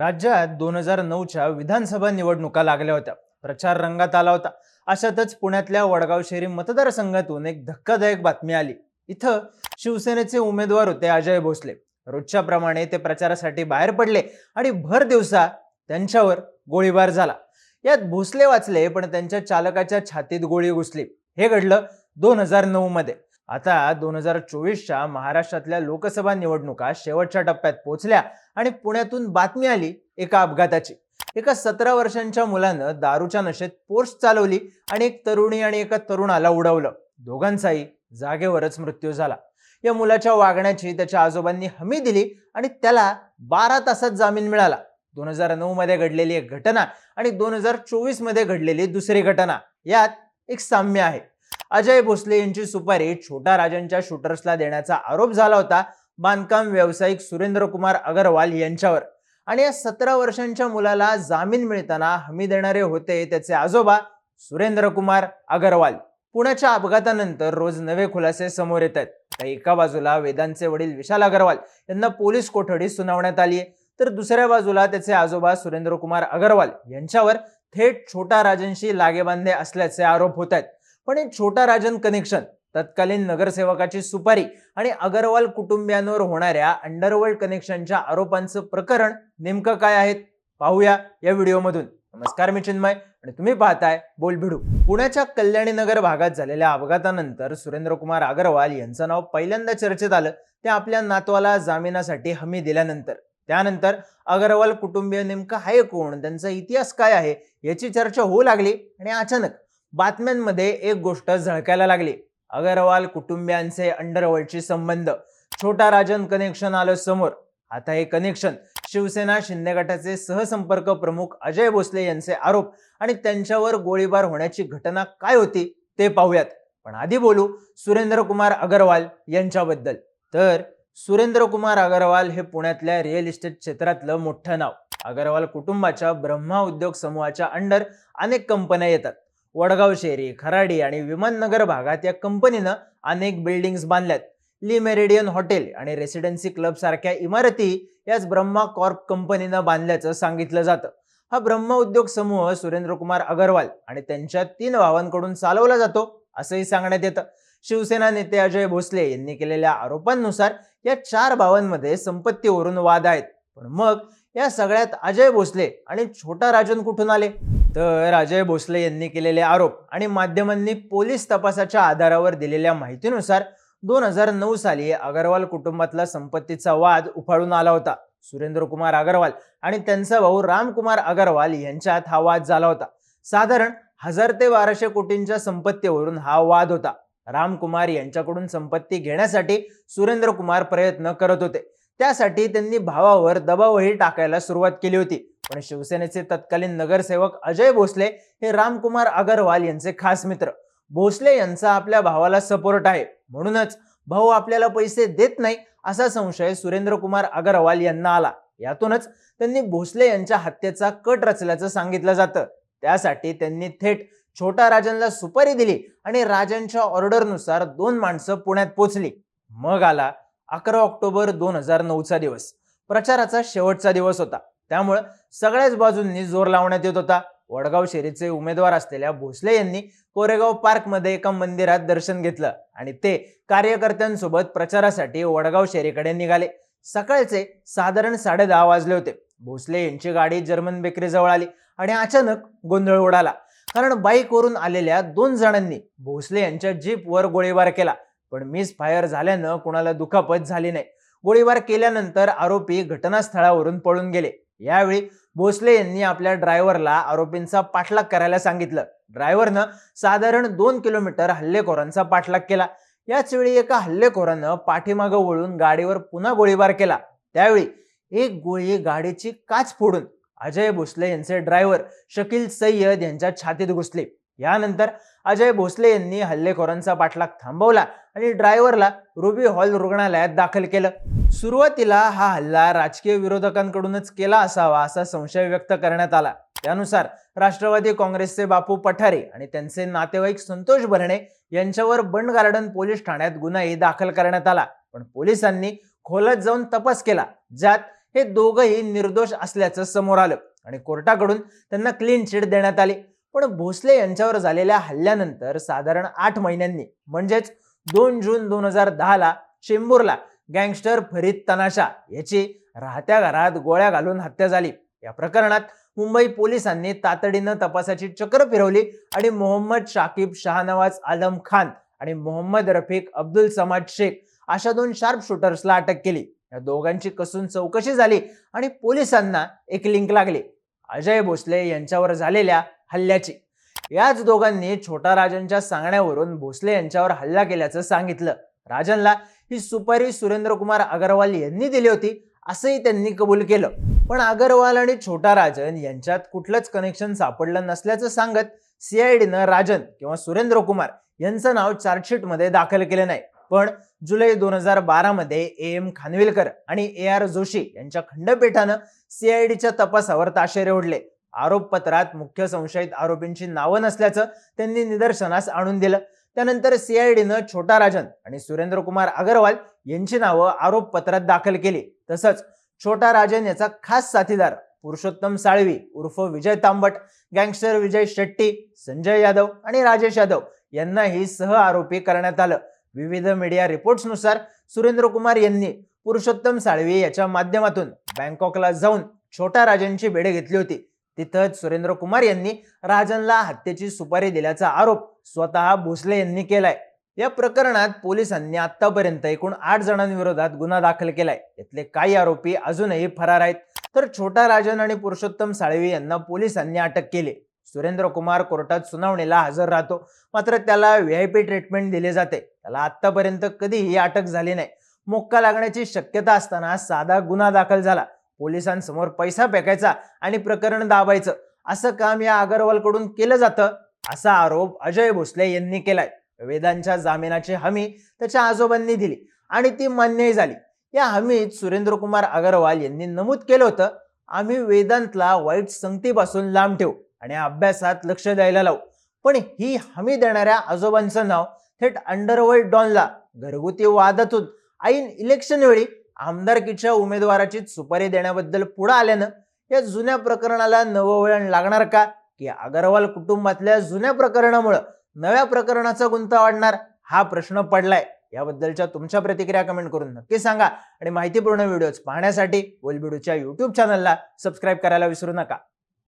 राज्यात दोन हजार नऊच्या विधानसभा निवडणुका लागल्या होत्या. प्रचार रंगात आला होता. अशातच पुण्यातल्या वडगाव शहरी मतदारसंघातून एक धक्कादायक बातमी आली. इथं शिवसेनेचे उमेदवार होते अजय भोसले. रोजच्या प्रमाणे ते प्रचारासाठी बाहेर पडले आणि भर दिवसा त्यांच्यावर गोळीबार झाला. यात भोसले वाचले पण त्यांच्या चालकाच्या छातीत गोळी घुसली. हे घडलं दोन हजार नऊ मध्ये आता दोन हजार चोवीसच्या महाराष्ट्रातल्या लोकसभा निवडणुका शेवटच्या टप्प्यात पोहोचल्या आणि पुण्यातून बातमी आली एका अपघाताची. एका सतरा वर्षांच्या मुलानं दारूच्या नशेत पोर्स चालवली आणि एक तरुणी आणि एका तरुणाला उडवलं. दोघांचाही जागेवरच मृत्यू झाला. या मुलाच्या वागण्याची त्याच्या आजोबांनी हमी दिली आणि त्याला बारा तासात जामीन मिळाला. दोन हजार नऊ मध्ये घडलेली एक घटना आणि दोन हजार चोवीसमध्ये घडलेली दुसरी घटना. यात एक साम्य आहे. अजय भोसले यांची सुपारी छोटा राजांच्या शूटर्सला देण्याचा आरोप झाला होता बांधकाम व्यावसायिक सुरेंद्र कुमार अगरवाल यांच्यावर. आणि या सतरा वर्षांच्या मुलाला जामीन मिळताना हमी देणारे होते त्याचे आजोबा सुरेंद्र कुमार अगरवाल. पुण्याच्या अपघातानंतर रोज नवे खुलासे समोर येत आहेत. तर एका बाजूला वेदांचे वडील विशाल अगरवाल यांना पोलीस कोठडी सुनावण्यात आली आहे. तर दुसऱ्या बाजूला त्याचे आजोबा सुरेंद्र कुमार अगरवाल यांच्यावर थेट छोटा राजांशी लागेबांधे असल्याचे आरोप होत आहेत. पण हे छोटा राजन कनेक्शन तत्कालीन नगरसेवकाची सुपारी आणि अगरवाल कुटुंबियांवर होणाऱ्या अंडरवर्ल्ड कनेक्शनच्या आरोपांचं प्रकरण नेमकं काय आहेत पाहूया या व्हिडिओमधून. नमस्कार मी चिन्मय आणि तुम्ही पाहताय बोल भिडू पुण्याच्या कल्याणी नगर भागात झालेल्या अपघातानंतर सुरेंद्र कुमार अगरवाल यांचं नाव पहिल्यांदा चर्चेत आलं. ते आपल्या नातवाला जामिनासाठी हमी दिल्यानंतर. त्यानंतर अगरवाल कुटुंबीय नेमकं आहे कोण? त्यांचा इतिहास काय आहे? याची चर्चा होऊ लागली आणि अचानक बातम्यांमध्ये एक गोष्ट झळकायला लागली. अगरवाल कुटुंबियांचे अंडरवर्ल्डचे संबंध. छोटा राजन कनेक्शन आलं समोर. आता हे कनेक्शन शिवसेना शिंदे गटाचे सहसंपर्क प्रमुख अजय भोसले यांचे आरोप आणि त्यांच्यावर गोळीबार होण्याची घटना काय होती ते पाहूयात. पण आधी बोलू सुरेंद्र कुमार अगरवाल यांच्याबद्दल. तर सुरेंद्र कुमार अगरवाल हे पुण्यातल्या रिअल इस्टेट क्षेत्रातलं मोठं नाव. अगरवाल कुटुंबाच्या ब्रह्मा उद्योग समूहाच्या अंडर अनेक कंपन्या येतात. वडगाव शेरी खराडी आणि विमाननगर भागात या कंपनीनं अनेक बिल्डिंग्स बांधल्यात. ली मेरिडियन हॉटेल आणि रेसिडेन्सी क्लब सारख्या इमारती याच ब्रह्मा कॉर्प कंपनीनं बांधल्याचं सांगितलं जातं. हा ब्रह्म उद्योग समूह सुरेंद्र कुमार अगरवाल आणि त्यांच्या तीन भावांकडून चालवला जातो असंही सांगण्यात येतं. शिवसेना नेते अजय भोसले यांनी केलेल्या आरोपांनुसार या चार भावांमध्ये संपत्तीवरून वाद आहेत. पण मग या सगळ्यात अजय भोसले आणि छोटा राजन कुठून आले? तर अजय भोसले यांनी केलेले आरोप आणि माध्यमांनी पोलीस तपासाच्या आधारावर दिलेल्या माहितीनुसार दोन हजार नऊ साली अगरवाल कुटुंबातला संपत्तीचा वाद उफाळून आला होता. सुरेंद्र कुमार अगरवाल आणि त्यांचा भाऊ रामकुमार अगरवाल यांच्यात हा वाद झाला होता. साधारण हजार ते बाराशे कोटींच्या संपत्तीवरून हा वाद होता. रामकुमार यांच्याकडून संपत्ती घेण्यासाठी सुरेंद्र कुमार प्रयत्न करत होते. त्यासाठी त्यांनी भावावर दबावही टाकायला सुरुवात केली होती. पण शिवसेनेचे तत्कालीन नगरसेवक अजय भोसले हे रामकुमार अगरवाल यांचे खास मित्र. भोसले यांचा आपल्या भावाला सपोर्ट आहे. म्हणूनच भाऊ आपल्याला पैसे देत नाही असा संशय सुरेंद्र कुमार अगरवाल यांना आला. यातूनच त्यांनी भोसले यांच्या हत्येचा कट रचल्याचं सांगितलं जातं. त्यासाठी त्यांनी थेट छोटा राजनला सुपारी दिली आणि राजांच्या ऑर्डरनुसार दोन माणसं पुण्यात पोचली मग आला अकरा ऑक्टोबर दोन हजार नऊचा दिवस. प्रचाराचा शेवटचा दिवस होता. त्यामुळं सगळ्याच बाजूंनी जोर लावण्यात येत होता. वडगाव शेरीचे उमेदवार असलेल्या भोसले यांनी कोरेगाव पार्कमध्ये एका मंदिरात दर्शन घेतलं आणि ते कार्यकर्त्यांसोबत प्रचारासाठी वडगाव शेरीकडे निघाले. सकाळचे साधारण साडे दहा वाजले होते. भोसले यांची गाडी जर्मन बेकरीजवळ आली आणि अचानक गोंधळ उडाला. कारण बाईकवरून आलेल्या दोन जणांनी भोसले यांच्या जीपवर गोळीबार केला. पण मिस फायर झाल्यानं कुणाला दुखापत झाली नाही. गोळीबार केल्यानंतर आरोपी घटनास्थळावरून पळून गेले. यावेळी भोसले यांनी आपल्या ड्रायव्हरला आरोपींचा पाठलाग करायला सांगितलं. ड्रायव्हरनं साधारण दोन किलोमीटर हल्लेखोरांचा पाठलाग केला. याच वेळी एका हल्लेखोरानं पाठीमागं वळून गाडीवर पुन्हा गोळीबार केला. त्यावेळी एक गोळी गाडीची काच फोडून अजय भोसले यांचे ड्रायव्हर शकील सय्यद यांच्या छातीत घुसले. यानंतर अजय भोसले यांनी हल्लेखोरांचा पाठलाग थांबवला आणि ड्रायव्हरला रुबी हॉल रुग्णालयात दाखल केलं. सुरुवातीला हा हल्ला राजकीय विरोधकांकडूनच केला असावा असा संशय व्यक्त करण्यात आला. त्यानुसार राष्ट्रवादी काँग्रेसचे बापू पठारे आणि त्यांचे नातेवाईक संतोष भरणे यांच्यावर बंड गार्डन पोलीस ठाण्यात गुन्हाही दाखल करण्यात आला. पण पोलिसांनी खोलत जाऊन तपास केला ज्यात हे दोघंही निर्दोष असल्याचं समोर आलं आणि कोर्टाकडून त्यांना क्लीन चिट देण्यात आली. पण भोसले यांच्यावर झालेल्या हल्ल्यानंतर साधारण आठ महिन्यांनी म्हणजेच दोन जून दोन हजार दहाला चेंबूरला गँगस्टर फरीद तनाशा याची राहत्या घरात गोळ्या घालून हत्या झाली. या प्रकरणात मुंबई पोलिसांनी तातडीनं तपासाची चक्र फिरवली आणि मोहम्मद शाकिब शहानवाज आलम खान आणि मोहम्मद रफीक अब्दुल समाज शेख अशा दोन शार्प शूटर्सला अटक केली. या दोघांची कसून चौकशी झाली आणि पोलिसांना एक लिंक लागली. अजय भोसले यांच्यावर झालेल्या हल्ल्याची. याच दोघांनी छोटा राजनच्या सांगण्यावरून भोसले यांच्यावर हल्ला केल्याचं सांगितलं. राजनला ही सुपारी सुरेंद्रकुमार अगरवाल यांनी दिली होती असंही त्यांनी कबूल केलं. पण अगरवाल आणि छोटा राजन यांच्यात कुठलंच कनेक्शन सापडलं नसल्याचं सांगत सीआयडीनं राजन किंवा सुरेंद्र कुमार यांचं नाव चार्जशीटमध्ये दाखल केलं नाही. पण जुलै दोन हजार बारा मध्ये ए एम खानविलकर आणि ए आर जोशी यांच्या खंडपीठानं सीआयडीच्या तपासावर ताशेरे ओढले. आरोपपत्रात मुख्य संशयित आरोपींची नावं नसल्याचं त्यांनी निदर्शनास आणून दिलं. त्यानंतर सीआयडीनं छोटा राजन आणि सुरेंद्रकुमार अग्रवाल अगरवाल यांची नावं आरोपपत्रात दाखल केली. तसंच छोटा राजन याचा खास साथीदार पुरुषोत्तम साळवी उर्फ विजय तांबट गँगस्टर विजय शेट्टी संजय यादव आणि राजेश यादव यांनाही सह आरोपी करण्यात आलं. विविध मीडिया रिपोर्ट्सनुसार सुरेंद्रकुमार यांनी पुरुषोत्तम साळवी याच्या माध्यमातून बँकॉकला जाऊन छोटा राजनची भेट घेतली होती. तिथंच सुरेंद्र कुमार यांनी राजनला हत्येची सुपारी दिल्याचा आरोप स्वतः भोसले यांनी केलाय. या प्रकरणात पोलिसांनी आतापर्यंत एकूण आठ जणांविरोधात गुन्हा दाखल केलाय. यातले काही आरोपी अजूनही फरार आहेत. तर छोटा राजन आणि पुरुषोत्तम साळवी यांना पोलिसांनी अटक केली. सुरेंद्र कुमार कोर्टात सुनावणीला हजर राहतो. मात्र त्याला व्हीआयपी ट्रीटमेंट दिले जाते. त्याला आतापर्यंत कधीही अटक झाली नाही. मोक्का लागण्याची शक्यता असताना साधा गुन्हा दाखल झाला. पोलिसांसमोर पैसा फेकायचा आणि प्रकरण दाबायचं. असं काम या अगरवालकडून केलं जातं असा आरोप अजय भोसले यांनी केलाय. वेदांच्या जामिनाची हमी त्याच्या आजोबांनी दिली आणि ती मान्यही झाली. या हमीत सुरेंद्र कुमार अगरवाल यांनी नमूद केलं होतं आम्ही वेदांतला वाईट संगतीपासून लांब ठेवू आणि अभ्यासात लक्ष द्यायला लावू. पण ही हमी देणाऱ्या आजोबांचं नाव थेट अंडरवर्ल्ड डॉनला घरगुती वादातून ऐन इलेक्शन वेळी आमदारकीच्या उमेदवाराची सुपारी देण्याबद्दल पुढे आल्यानं या जुन्या प्रकरणाला नवं वळण लागणार का? की अगरवाल कुटुंबातल्या जुन्या प्रकरणामुळं नव्या प्रकरणाचा गुंता वाढणार? हा प्रश्न पडलाय. याबद्दलच्या तुमच्या प्रतिक्रिया कमेंट करून नक्की सांगा. आणि माहितीपूर्ण व्हिडिओज पाहण्यासाठी बोलबिडूच्या युट्यूब चॅनलला सबस्क्राईब करायला विसरू नका.